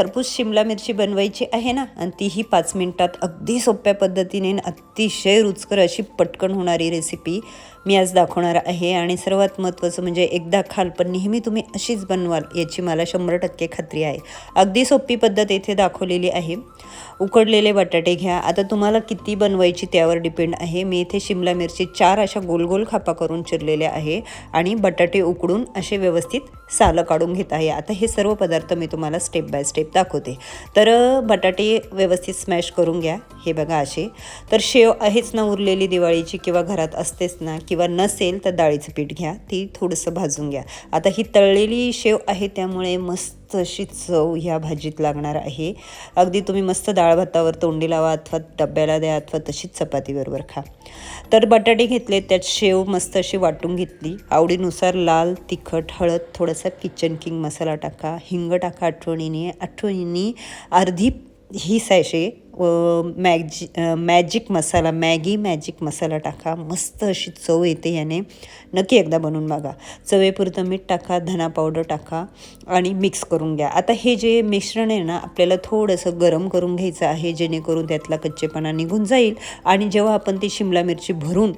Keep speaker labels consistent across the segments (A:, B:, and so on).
A: खरपूस शिमला मिरची बनवायची आहे ना? आणि तीही पाच मिनटात अगदी सोप्या पद्धतीने अतिशय रुचकर अशी पटकन होणारी रेसिपी मी आज दाखवणार आहे. आणि सर्वात महत्त्वाचं म्हणजे एकदा खाल पण नेहमी तुम्ही अशीच बनवाल याची मला शंभर टक्के खात्री आहे. अगदी सोपी पद्धत येथे दाखवलेली आहे. उकडलेले बटाटे घ्या. आता तुम्हाला किती बनवायची त्यावर डिपेंड आहे. मी इथे शिमला मिरची चार अशा गोल गोल खापा करून चिरलेल्या आहे. आणि बटाटे उकडून असे व्यवस्थित सालं काढून घेत आहे. आता हे सर्व पदार्थ मी तुम्हाला स्टेप बाय स्टेप दाखवते. तर बटाटे व्यवस्थित स्मॅश करून घ्या. हे बघा असे. तर शेव आहेच ना उरलेली दिवाळीची किंवा घरात असतेच ना किंवा नसेल तर डाळीचं पीठ घ्या. ती थोडंसं भाजून घ्या. आता ही तळलेली शेव आहे त्यामुळे मस्त अशी चव ह्या भाजीत लागणार आहे. अगदी तुम्ही मस्त डाळ भातावर तोंडी लावा अथवा डब्याला द्या अथवा तशीच चपातीबरोबर खा. तर बटाटे घेतले त्यात शेव मस्त अशी वाटून घेतली. आवडीनुसार लाल तिखट हळद थोडासा किचन किंग मसाला टाका. हिंग टाका आठवणीने. आठवणीने अर्धी ही सॅशे व Maggi magic masala Maggi magic masala टाका. मस्त अशी चव येते याने. नक्की एकदा बनवून बघा. चवेपुरतं मीठ टाका धना पावडर टाका आणि मिक्स करून घ्या. आता हे जे मिश्रण आहे ना आपल्याला थोडंसं गरम करून घ्यायचं आहे जेणेकरून त्यातला कच्चेपणा निघून जाईल. आणि जेव्हा आपण ती शिमला मिरची भरून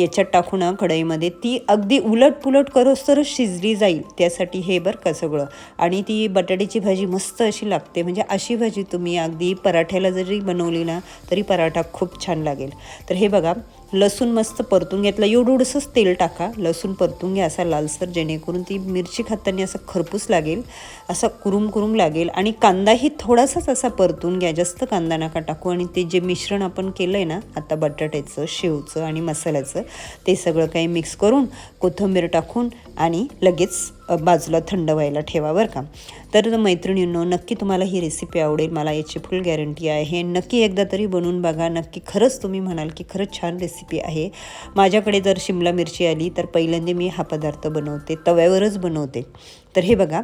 A: याच्यात टाकू ना कढईमध्ये ती अगदी उलट पुलट करोस तर शिजली जाईल. त्यासाठी हे बरं का सगळं. आणि ती बटाट्याची भाजी मस्त अशी लागते. म्हणजे अशी भाजी तुम्ही अगदी पराठ्याला जरी बनवली ना तरी पराठा खूप छान लागेल. तर हे बघा लसूण मस्त परतून घेतला. एवढंसंच तेल टाका लसूण परतून घ्या असा लालसर जेणेकरून ती मिरची खाताना असं खरपूस लागेल असा कुरुम कुरुम लागेल. आणि कांदाही थोडासाच असा परतून घ्या जास्त कांदा नका टाकू. आणि ते जे मिश्रण आपण केलं आहे ना आता बटाट्याचं शेवचं आणि मसाल्याचं ते सगळं काही मिक्स करून कोथिंबीर टाकून आणि लगेच बाजूला थंड व्हायला ठेवा बरं का. तर मैत्रिणींनो नक्की तुम्हाला ही रेसिपी आवडेल मला याची फुल गॅरंटी आहे. नक्की एकदा तरी बनवून बघा नक्की खरंच तुम्ही म्हणाल की खरंच छान रेसिपी आहे. माझ्याकडे जर शिमला मिरची आली तर पहिल्यांदा मी हा पदार्थ बनवते तव्यावरच बनवते. तर हे बघा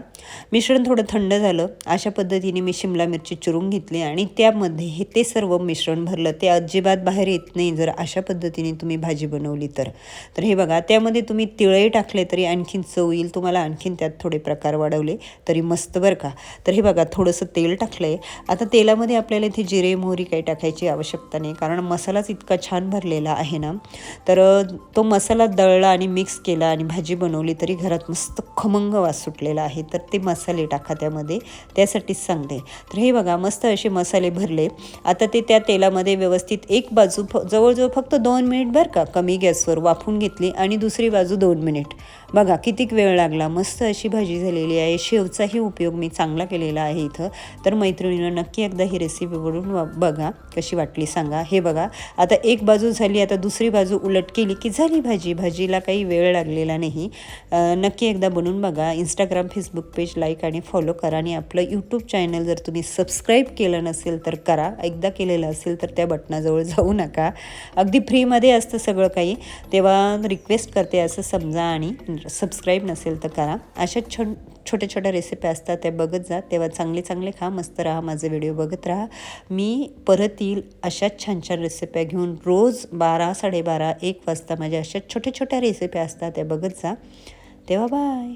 A: मिश्रण थोडं थंड झालं. अशा पद्धतीने मी शिमला मिरची चिरून घेतली आणि त्यामध्ये हे ते सर्व मिश्रण भरलं. ते अजिबात बाहेर येत नाही. जर अशा पद्धतीने तुम्ही भाजी बनवली तर. तर हे बघा त्यामध्ये तुम्ही तिळही टाकले तरी आणखीन चव येईल. तुम्हाला आणखीन त्यात थोडे प्रकार वाढवले तरी मस्त बरं का. तर हे बघा थोडंसं तेल टाकलं आहे आता तेलामध्ये आपल्याला इथे जिरे मोहरी काही टाकायची आवश्यकता नाही. कारण मसालाच इतका छान भरलेला आहे ना. तर तो मसाला दळला आणि मिक्स केला आणि भाजी बनवली तरी घरात मस्त खमंग वास सुटलेला आहे तर ते मसाले टाका त्यामध्ये त्यासाठीच सांगते. तर हे बघा मस्त असे मसाले भरले. आता ते त्या तेलामध्ये व्यवस्थित एक बाजू फ जवळजवळ फक्त दोन मिनिट भर का कमी गॅसवर वाफून घेतली आणि दुसरी बाजू दोन मिनिट. बघा कितीक वेळ लागला. मस्त अशी भाजी झालेली आहे. शेवचाही उपयोग मी चांगला केलेला आहे इथं. तर मैत्रिणीनं नक्की एकदा ही रेसिपी बनवून वा- बघा कशी वाटली सांगा. हे बघा आता एक बाजू झाली आता दुसरी बाजू उलट केली की झाली भाजी. भाजीला काही वेळ लागलेला नाही. नक्की एकदा बनवून बघा. इंस्टाग्राम फेसबुक पेज लाईक आणि फॉलो करा. आणि आपलं यूट्यूब चॅनल जर तुम्ही सबस्क्राईब केलं नसेल तर करा. एकदा केलेलं असेल तर त्या बटनाजवळ जाऊ नका. अगदी फ्रीमध्ये असतं सगळं काही. तेव्हा रिक्वेस्ट करते असं समजा आणि सबस्क्राईब नसेल तर करा. अशा छो छोट्या छोट्या रेसिपी असतात त्या बघत जा. तेव्हा चांगले चांगले खा मस्त राहा माझे व्हिडिओ बघत राहा. मी परत येईल अशाच छान छान रेसिप्या घेऊन रोज बारा साडेबारा एक वाजता माझ्या अशा छोट्या छोट्या रेसिप्या असतात त्या बघत जा. तेव्हा बाय